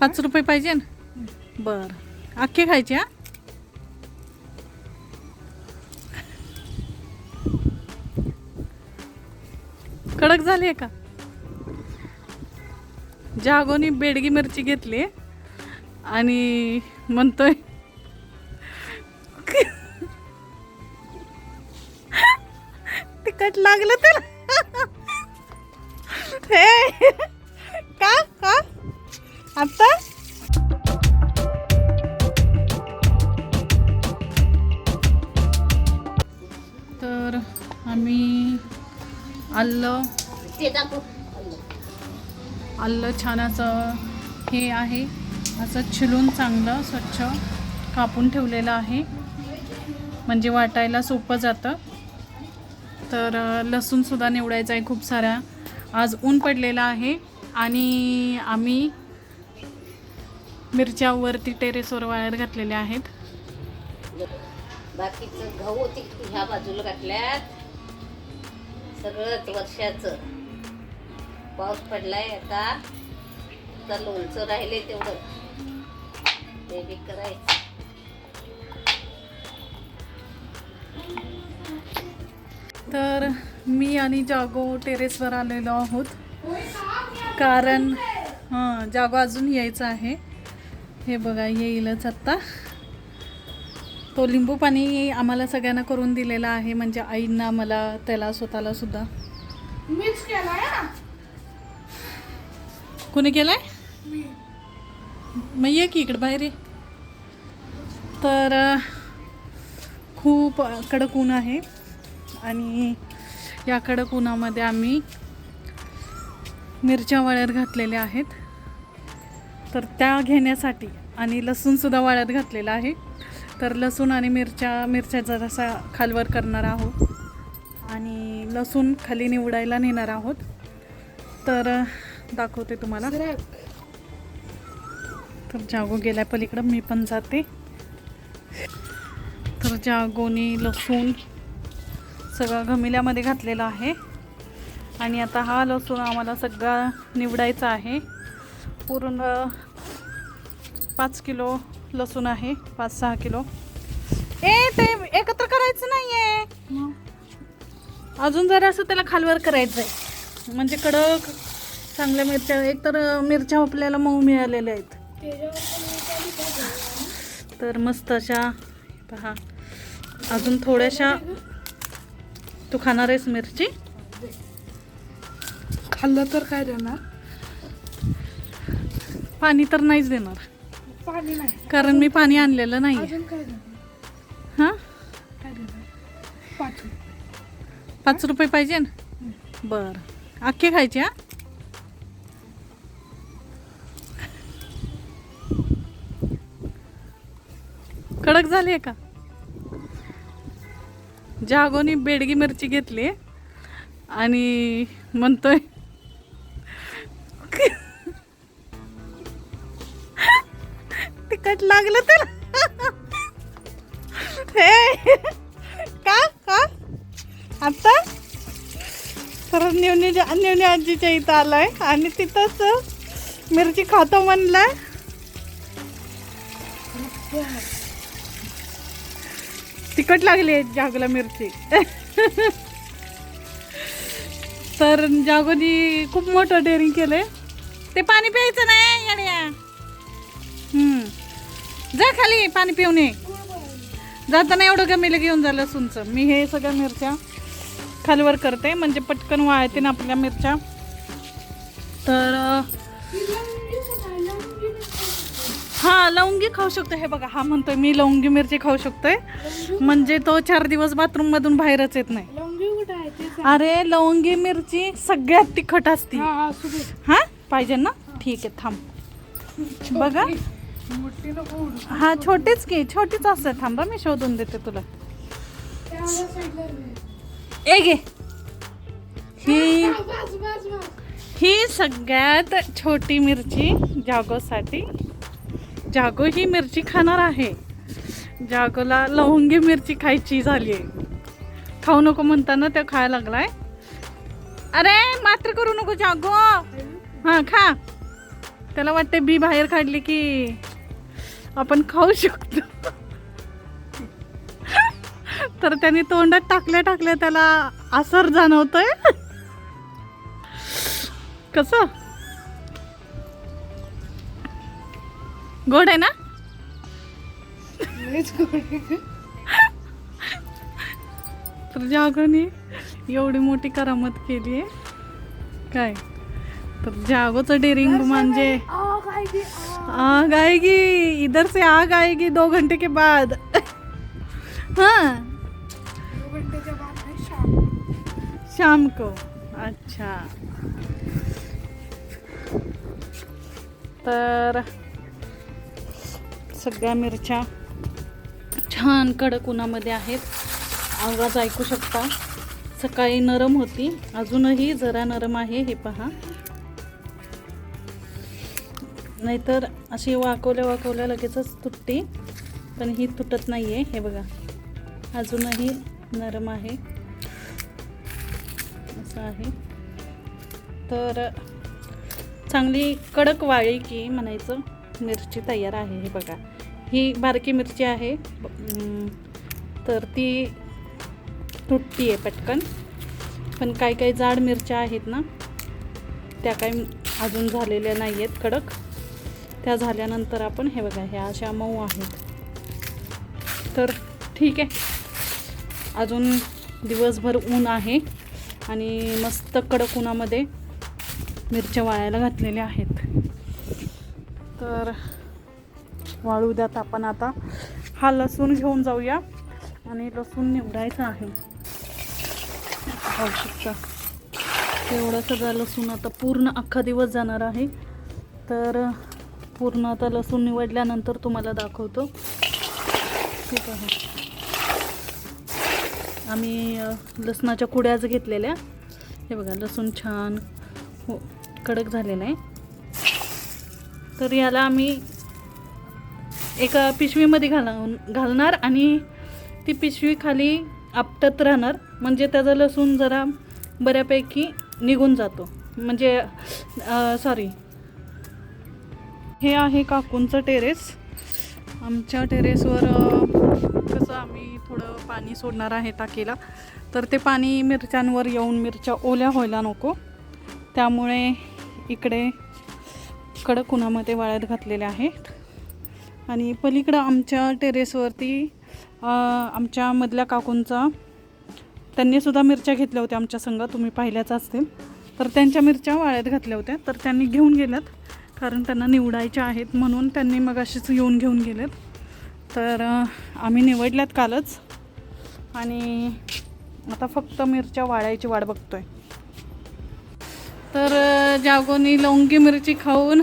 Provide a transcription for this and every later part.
पाच रुपये पाहिजे बर. अख्खे खायचे हा? कडक झाली आहे का? जागोनी बेडगी मिरची घेतली आणि म्हणतोय तिखट लागलं त्याला. हे का? आता? तर आम्ही आलं ते दाखव. आलं छान असं हे आहे. असं छिलून चांगलं स्वच्छ कापून ठेवलेलं आहे. म्हणजे वाटायला सोपं जातं. तर लसूणसुद्धा निवडायचा आहे खूप सारा आज ऊन पडलेलं आहे आणि आम्ही मिरच्या वरती टेरेसवर वाळत घातलेल्या आहेत. बाकीचं गहू ते ह्या बाजूला घातल्यात. सगळंच वर्षाचं. पाऊस पडलाय आता. आता लोणचं राहिले तेवढं. रेडी करायचं. तर मी आणि जागो टेरेसवर आलेलो आहोत. कारण हां जागो अजून यायचं आहे. हे बघा येईलच आत्ता. तो लिंबू पाणी आम्हाला सगळ्यांना करून दिलेला आहे म्हणजे आईंना मला त्याला स्वतःला सुद्धा. मीच केलाय कुणी केलाय? मग ये की इकडं बाहेर ये. तर खूप कडक ऊन आहे आणि या कडक उन्हामध्ये आम्ही मिरच्या वाळ्यात घातलेल्या आहेत. तर त्या घेण्यासाठी आणि लसूणसुद्धा वाळ्यात घातलेला आहे. तर लसूण आणि मिरच्या मिरच्या जरासा खालवर करणार आहोत. आणि लसूण खाली निवडायला नेणार आहोत. तर दाखवते तुम्हाला. तर जागो गेल्या पलीकडं मी पण जाते. तर जागोनी लसूण सगळं घमिल्यामध्ये घातलेलं आहे. आणि आता हा लसूण आम्हाला सगळा निवडायचा आहे. पूर्ण पाच किलो लसूण आहे पाच सहा किलो. ए ते एकत्र करायचं नाही आहे अजून जरा असं त्याला खालवर करायचं आहे म्हणजे कडक चांगल्या मिरच्या एक तर मिरच्या आपल्याला मऊ मिळालेल्या आहेत. तर मस्त अशा पहा. अजून थोड्याशा तू खाणार आहेस मिरची? खाल्लं तर काय देणार? पाणी तर नाहीच देणार. पाणी नाही. कारण मी पाणी आणलेलं नाही अजून काय देणार? हां? काय देणार? पाच पाच रुपये पाहिजे बर. अख्खे खायचे हा? कडक झाली आहे का? जागोनी बेडगी मिरची घेतली आणि म्हणतोय तिखट लागलं तर? हे का का? आता? तर नेवणी निवनी आजीच्या इथं आलाय आणि तिथंच मिरची खातो म्हणलाय. तिखट लागली आहे जागला मिरची. तर जागोनी खूप मोठं डेअरिंग केलंय. ते पाणी प्यायचं नाही येड्या. जा खाली पाणी पिऊन ये. जाताना एवढं गमेलं घेऊन झालं लसूणचं. मी हे सगळ्या मिरच्या खालवर करते म्हणजे पटकन वाळते ना आपल्या मिरच्या. तर हा लवंगी खाऊ शकतो. हे बघा हा म्हणतोय मी लवंगी मिरची खाऊ शकतोय म्हणजे तो चार दिवस बाथरूम मधून बाहेरच येत नाही. अरे लवंगी मिरची सगळ्यात तिखट असती. हा? पाहिजे ना? ठीक आहे थांब. बघा. हा छोटीच की छोटीच असते थांबा मी शोधून देते तुला. ए गे ही ही सगळ्यात छोटी मिरची जागोसाठी. जागो ही मिरची खाणार आहे. जागोला लवंगी मिरची खायची झाली आहे. खाऊ नको म्हणताना ते खायला लागलाय. अरे मात्र करू नको जागो. हां खा. त्याला वाटते बी बाहेर काढली की. आपण खाऊ शकतो. तर त्याने तोंडात टाकल्या टाकल्या त्याला असर जाणवतोय. कसं? गोड आहे ना. तर जागोने एवढी मोठी करामत केली आहे काय? तर जागोचं डेरिंग म्हणजे आग आएगी, इधर से आग आएगी दो घंटे के बाद? हाँ. दो घंटे के बाद है शाम. शाम को अच्छा. तर सगळ्या मिरच्या छान कडक उन्हामध्ये आहेत. आवाज ऐकू शकता. सकाळी नरम होती. अजूनही जरा नरम आहे हे पहा. नाहीतर अशी वाकवल्या वाकवल्या लगेचच तुटते. पण ही तुटत नाही आहे हे बघा. अजूनही नरम आहे. असं आहे. तर चांगली कडक वाळी की म्हणायचं मिरची तयार आहे हे बघा. ही बारकी मिरची आहे. तर ती तुटती आहे पटकन. पण काही काही जाड मिरच्या आहेत ना त्या काही अजून झालेल्या नाही आहेत कडक. त्या झाल्यानंतर आपण हे बघा ह्या अशा मऊ आहेत. तर ठीक आहे. अजून दिवसभर ऊन आहे आणि मस्त कडक उन्हामध्ये मिरच्या वाळायला घातलेल्या आहेत. तर वाळू द्यात आपण आता. हा लसूण घेऊन जाऊया आणि लसूण निवडायचा आहे. पाहू तेवढं सगळं लसूण आता पूर्ण अख्खा दिवस जाणार आहे. तर पूर्ण आता लसूण निवडल्यानंतर तुम्हाला दाखवतो. ठीक आहे आम्ही लसणाच्या कुड्याच घेतलेल्या. हे बघा लसूण छान हो कडक झालेलं आहे. तर याला आम्ही एका पिशवीमध्ये घालून घालणार आणि ती पिशवी खाली आपटत राहणार. म्हणजे त्याचा लसूण जरा बऱ्यापैकी निघून जातो. म्हणजे सॉरी हे आहे काकूंचं टेरेस. आमच्या टेरेसवर कसं आम्ही थोडं पाणी सोडणार आहे टाकीला तर ते पाणी मिरच्यांवर येऊन मिरच्या ओल्या व्हायला नको. त्यामुळे इकडे कडक उन्हामध्ये वाळत घातलेले आहेत. आणि पलीकडं आमच्या टेरेसवरती आमच्या मधल्या काकूंचा त्यांनीसुद्धा मिरच्या घेतल्या होत्या आमच्या संघ तुम्ही पाहिल्याच असतील. तर त्यांच्या मिरच्या वाळ्यात घातल्या होत्या तर त्यांनी घेऊन गेल्यात. कारण त्यांना निवडायच्या आहेत म्हणून त्यांनी मग अशीच येऊन घेऊन गेलेत. तर आम्ही निवडल्यात कालच. आणि आता फक्त मिरच्या वाळायची वाट बघतोय. तर जागोनी लवंगी मिरची खाऊन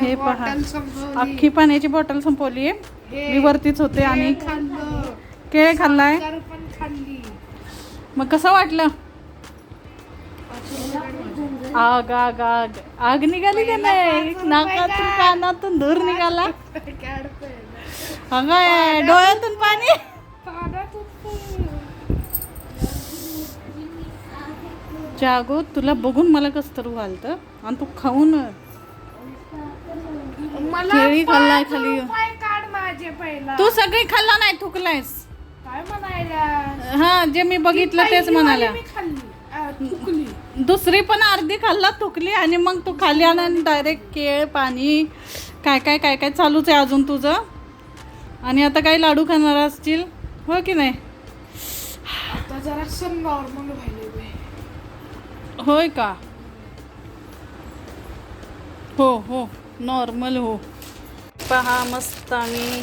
ही पहा. अख्खी पाण्याची बॉटल संपवली आहे. मी वरतीच होते आणि केळ खाल्लं. केळ खाल्लाय. मग कसं वाटलं? आग आग आग. आग निघाली का नाही? नाकातून कानातून धूर निघाला? अगं डोळ्यातून पाणी. जागो तुला बघून मला कसं तर व्हालतं आणि तू खाऊन केळी खाल्लाय खाली. तू सगळी खाल्ला नाही थुकलायस. काय म्हणायला? हा जे मी बघितलं तेच म्हणाला दुसरी पण अर्धी खाल्ला थुकली आणि मग तू खाली आला आणि डायरेक्ट केळ पाणी काय काय काय काय चालूच आहे अजून तुझं. आणि आता काही लाडू खाणार असतील हो की नाही? जरा नॉर्मल. होय का? हो हो नॉर्मल हो. पहा मस्त आम्ही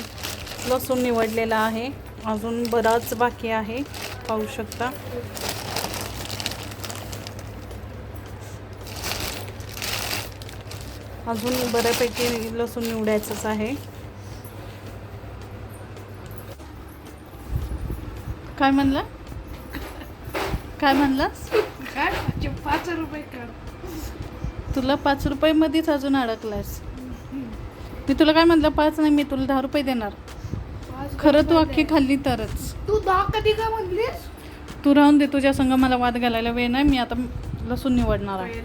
लसूण निवडलेला आहे. अजून बराच बाकी आहे पाहू शकता. अजून बऱ्यापैकी लसूण निवडायचंच आहे. काय म्हणला? काय म्हणलास? पाच रुपये तुला पाच रुपयामध्येच अजून अडकलायस. मी तुला काय म्हटलं पाच नाही मी तुला दहा रुपये देणार. खरं तू अख्खी. खाल्ली तरच. तू दहा कधी का म्हणलीस? तू राहून दे तुझ्या संग मला वाद घालायला वेळ नाही मी आता लसूण निवडणार आहे.